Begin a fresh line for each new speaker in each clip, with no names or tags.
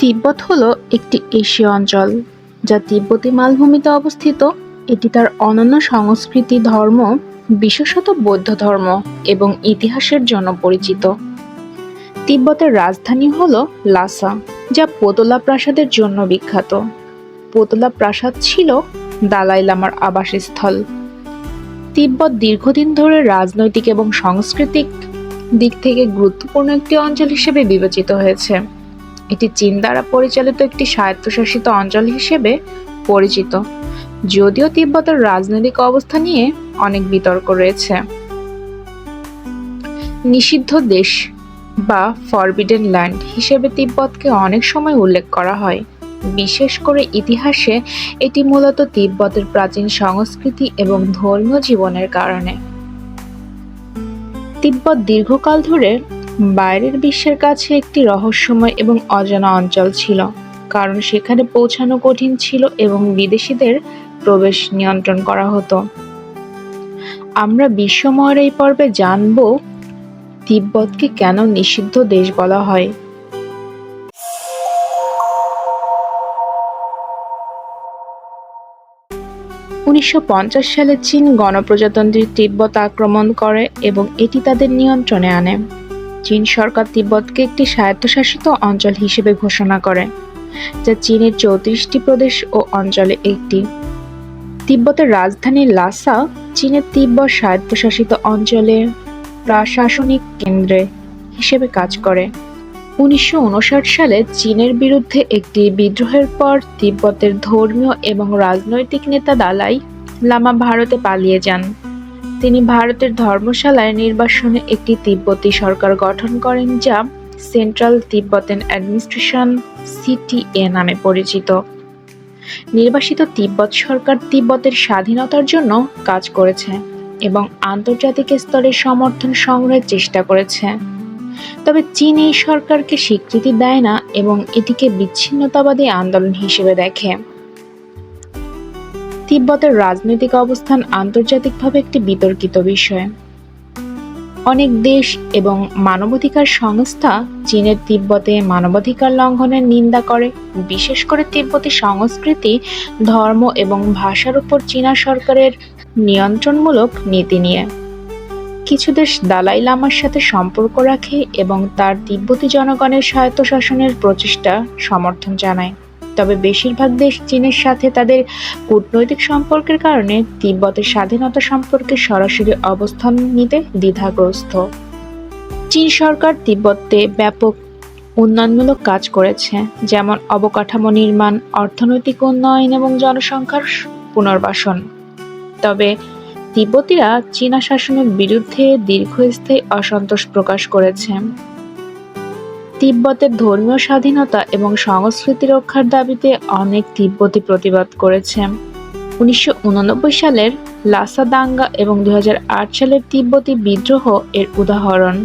তিব্বত হল একটি এশীয় অঞ্চল, যা তিব্বতী মালভূমিতে অবস্থিত। এটি তার অনন্য সংস্কৃতি, ধর্ম, বিশেষত বৌদ্ধ ধর্ম এবং ইতিহাসের জন্য পরিচিত। তিব্বতের রাজধানী হল লাসা, যা পোতলা প্রাসাদের জন্য বিখ্যাত। পোতলা প্রাসাদ ছিল দালাই লামার আবাসস্থল। তিব্বত দীর্ঘদিন ধরে রাজনৈতিক এবং সাংস্কৃতিক দিক থেকে গুরুত্বপূর্ণ একটি অঞ্চল হিসেবে বিবেচিত হয়েছে। এটি চীন দ্বারা পরিচালিত একটি স্বায়ত্তশাসিত অঞ্চল হিসেবে পরিচিত, যদিও তিব্বতের রাজনৈতিক অবস্থা নিয়ে অনেক বিতর্ক রয়েছে। নিষিদ্ধ দেশ বা ফরবিডেন ল্যান্ড হিসেবে তিব্বতকে অনেক সময় উল্লেখ করা হয়। বিশেষ করে ইতিহাসে এটি মূলত তিব্বতের প্রাচীন সংস্কৃতি এবং ধর্মীয় জীবনের কারণে। তিব্বত দীর্ঘকাল ধরে বাইরের বিশ্বের কাছে একটি রহস্যময় এবং অজানা অঞ্চল ছিল, কারণ সেখানে পৌঁছানো কঠিন ছিল এবং বিদেশিদের প্রবেশ নিয়ন্ত্রণ করা হতো। আমরা বিশ্বময়ের এই পর্বে জানব তিব্বতকে কেন নিষিদ্ধ দেশ বলা হয়। উনিশশো পঞ্চাশ সালে চীন গণপ্রজাতন্ত্রী তিব্বত আক্রমণ করে এবং এটি তাদের নিয়ন্ত্রণে আনে। চীন সরকার তিব্বতকে একটি স্বায়ত্তশাসিত অঞ্চল হিসেবে ঘোষণা করে, যা চীনের চৌত্রিশটি প্রদেশ ও অঞ্চলে একটি। তিব্বতের রাজধানী লাসা চীনের তিব্বত স্বায়ত্তশাসিত অঞ্চলে প্রশাসনিক কেন্দ্রে হিসেবে কাজ করে। উনিশশো উনষাট সালে চীনের বিরুদ্ধে একটি বিদ্রোহের পর তিব্বতের ধর্মীয় এবং রাজনৈতিক নেতা দালাই লামা ভারতে পালিয়ে যান। তিনি ভারতের ধর্মশালায় নির্বাসনে একটি তিব্বতী সরকার গঠন করেন যা সেন্ট্রাল তিব্বতেন অ্যাডমিনিস্ট্রেশন সিটিএ নামে পরিচিত। নির্বাসিত তিব্বত সরকার তিব্বতের স্বাধীনতার জন্য কাজ করেছে এবং আন্তর্জাতিক স্তরে সমর্থন সংগ্রহের চেষ্টা করেছে। তবে চীন এই সরকারকে স্বীকৃতি দেয় না এবং এটিকে বিচ্ছিন্নতাবাদী আন্দোলন হিসেবে দেখে। তিব্বতের রাজনৈতিক অবস্থান আন্তর্জাতিকভাবে একটি বিতর্কিত বিষয়। অনেক দেশ এবং মানবাধিকার সংস্থা চীনের তিব্বতে মানবাধিকার লঙ্ঘনের নিন্দা করে। বিশেষ করে তিব্বতী সংস্কৃতি, ধর্ম এবং ভাষার উপর চীনা সরকারের নিয়ন্ত্রণমূলক নীতি নিয়ে। কিছু দেশ দালাই লামার সাথে সম্পর্ক রাখে এবং তার তিব্বতী জনগণের স্বায়ত্তশাসনের প্রচেষ্টা সমর্থন জানায়। তবে বেশিরভাগ দেশ চীনের সাথে তাদের কূটনৈতিক সম্পর্কের কারণে তিব্বতের স্বাধীনতা সম্পর্কে সরাসরি অবস্থান নিতে দ্বিধাগ্রস্ত। চীন সরকার তিব্বতে ব্যাপক উন্নয়নমূলক কাজ করেছে, যেমন অবকাঠামো নির্মাণ, অর্থনৈতিক উন্নয়ন এবং জনসংখ্যার পুনর্বাসন। তবে তিব্বতীরা চীনা শাসনের বিরুদ্ধে দীর্ঘস্থায়ী অসন্তোষ প্রকাশ করেছে। তিব্বতের ধর্মীয় স্বাধীনতা এবং সংস্কৃতি রক্ষার দাবিতে অনেক তিব্বতী প্রতিবাদ করেছে। উনিশশো উননব্বই সালের লাসা দাঙ্গা এবং দু হাজার আট সালের তিব্বতী বিদ্রোহ এর উদাহরণ।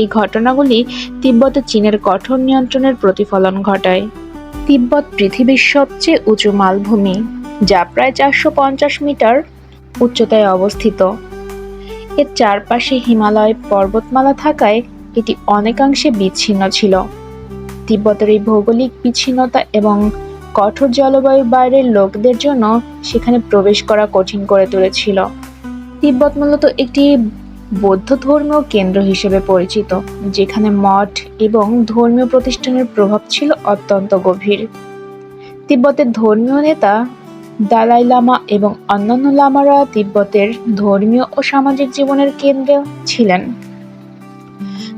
এই ঘটনাগুলি তিব্বতে চীনের কঠোর নিয়ন্ত্রণের প্রতিফলন ঘটায়। তিব্বত পৃথিবীর সবচেয়ে উঁচু মালভূমি, যা প্রায় চারশো পঞ্চাশ মিটার উচ্চতায় অবস্থিত। এর চারপাশে হিমালয় পর্বতমালা থাকায় এটি অনেকাংশে বিচ্ছিন্ন ছিল। তিব্বতের এই ভৌগোলিক বিচ্ছিন্নতা এবং কঠোর জলবায়ু বাইরের লোকদের জন্য সেখানে প্রবেশ করা কঠিন করে তুলেছিল। তিব্বত মূলত একটি বৌদ্ধ ধর্মীয় কেন্দ্র হিসেবে পরিচিত, যেখানে মঠ এবং ধর্মীয় প্রতিষ্ঠানের প্রভাব ছিল অত্যন্ত গভীর। তিব্বতের ধর্মীয় নেতা দালাই লামা এবং অন্যান্য লামারা তিব্বতের ধর্মীয় ও সামাজিক জীবনের কেন্দ্রে ছিলেন।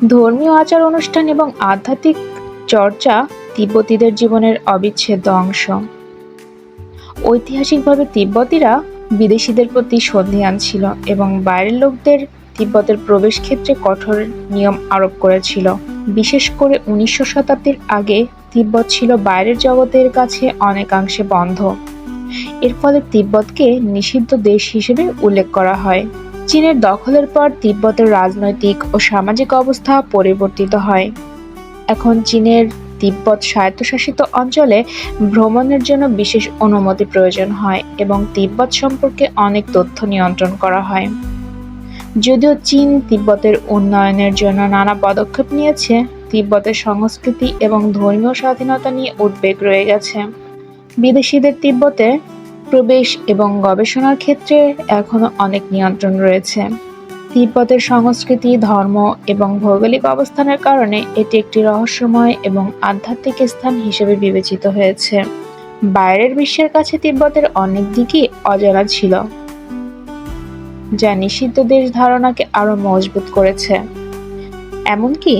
ধর্মীয় আচার অনুষ্ঠান এবং আধ্যাত্মিক চর্চা তিব্বতীদের জীবনের অবিচ্ছেদ্য অংশ। ঐতিহাসিকভাবে তিব্বতীরা বিদেশিদের প্রতি সন্ধিয়ান ছিল এবং বাইরের লোকদের তিব্বতের প্রবেশ ক্ষেত্রে কঠোর নিয়ম আরোপ করেছিল। বিশেষ করে উনিশশো শতাব্দীর আগে তিব্বত ছিল বাইরের জগতের কাছে অনেকাংশে বন্ধ। এর ফলে তিব্বতকে নিষিদ্ধ দেশ হিসেবে উল্লেখ করা হয়। চীনের দখলের পর তিব্বতের রাজনৈতিক ও সামাজিক অবস্থা পরিবর্তিত হয়। এখন চীনের তিব্বত স্বায়ত্তশাসিত অঞ্চলে ভ্রমণের জন্য বিশেষ অনুমতি প্রয়োজন হয় এবং তিব্বত সম্পর্কে অনেক তথ্য নিয়ন্ত্রণ করা হয়। যদিও চীন তিব্বতের উন্নয়নের জন্য নানা পদক্ষেপ নিয়েছে, তিব্বতের সংস্কৃতি এবং ধর্মীয় স্বাধীনতা নিয়ে উদ্বেগ রয়ে গেছে। বিদেশিদের তিব্বতে প্রবেশ এবং গবেষণার ক্ষেত্রে এখনও অনেক নিয়ন্ত্রণ রয়েছে। তিব্বতের সংস্কৃতি, ধর্ম এবং ভৌগোলিক অবস্থানের কারণে এটি একটি রহস্যময় এবং আধ্যাত্মিক স্থান হিসেবে বিবেচিত হয়েছে। বাইরের বিশ্বের কাছে তিব্বতের অনেক দিকই অজানা ছিল, যা নিষিদ্ধ দেশ ধারণাকে আরও মজবুত করেছে। এমনকি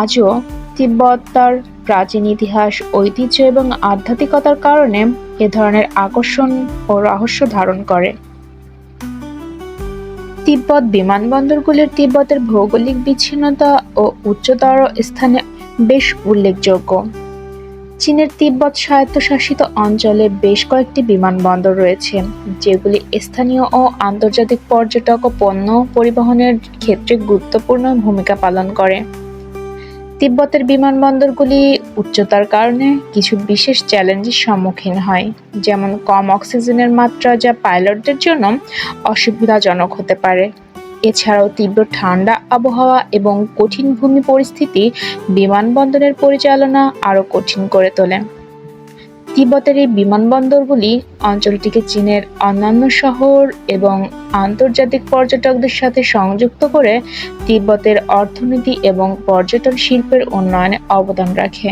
আজও তিব্বত তার প্রাচীন ইতিহাস, ঐতিহ্য এবং আধ্যাত্মিকতার কারণে এ ধরনের আকর্ষণ ও রহস্য ধারণ করে। তিব্বত বিমানবন্দরগুলির তিব্বতের ভৌগোলিক বিচ্ছিন্নতা ও উচ্চতর স্থানে বেশ উল্লেখযোগ্য। চীনের তিব্বত স্বায়ত্তশাসিত অঞ্চলে বেশ কয়েকটি বিমানবন্দর রয়েছে, যেগুলি স্থানীয় ও আন্তর্জাতিক পর্যটক ও পণ্য পরিবহনের ক্ষেত্রে গুরুত্বপূর্ণ ভূমিকা পালন করে। তিব্বতের বিমানবন্দরগুলি উচ্চতার কারণে কিছু বিশেষ চ্যালেঞ্জের সম্মুখীন হয়, যেমন কম অক্সিজেনের মাত্রা যা পাইলটদের জন্য অসুবিধাজনক হতে পারে। এছাড়াও তীব্র ঠান্ডা আবহাওয়া এবং কঠিন ভূমি পরিস্থিতি বিমানবন্দরের পরিচালনা আরও কঠিন করে তোলে। তিব্বতের এই বিমানবন্দরগুলি অঞ্চলটিকে চীনের অন্যান্য শহর এবং আন্তর্জাতিক পর্যটকদের সাথে সংযুক্ত করে তিব্বতের অর্থনীতি এবং পর্যটন শিল্পের উন্নয়নে অবদান রাখে।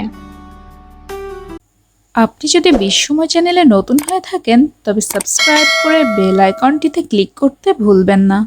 আপনি যদি বিশ্বময় চ্যানেলে নতুন হয়ে থাকেন, তবে সাবস্ক্রাইব করে বেল আইকনটিতে ক্লিক করতে ভুলবেন না।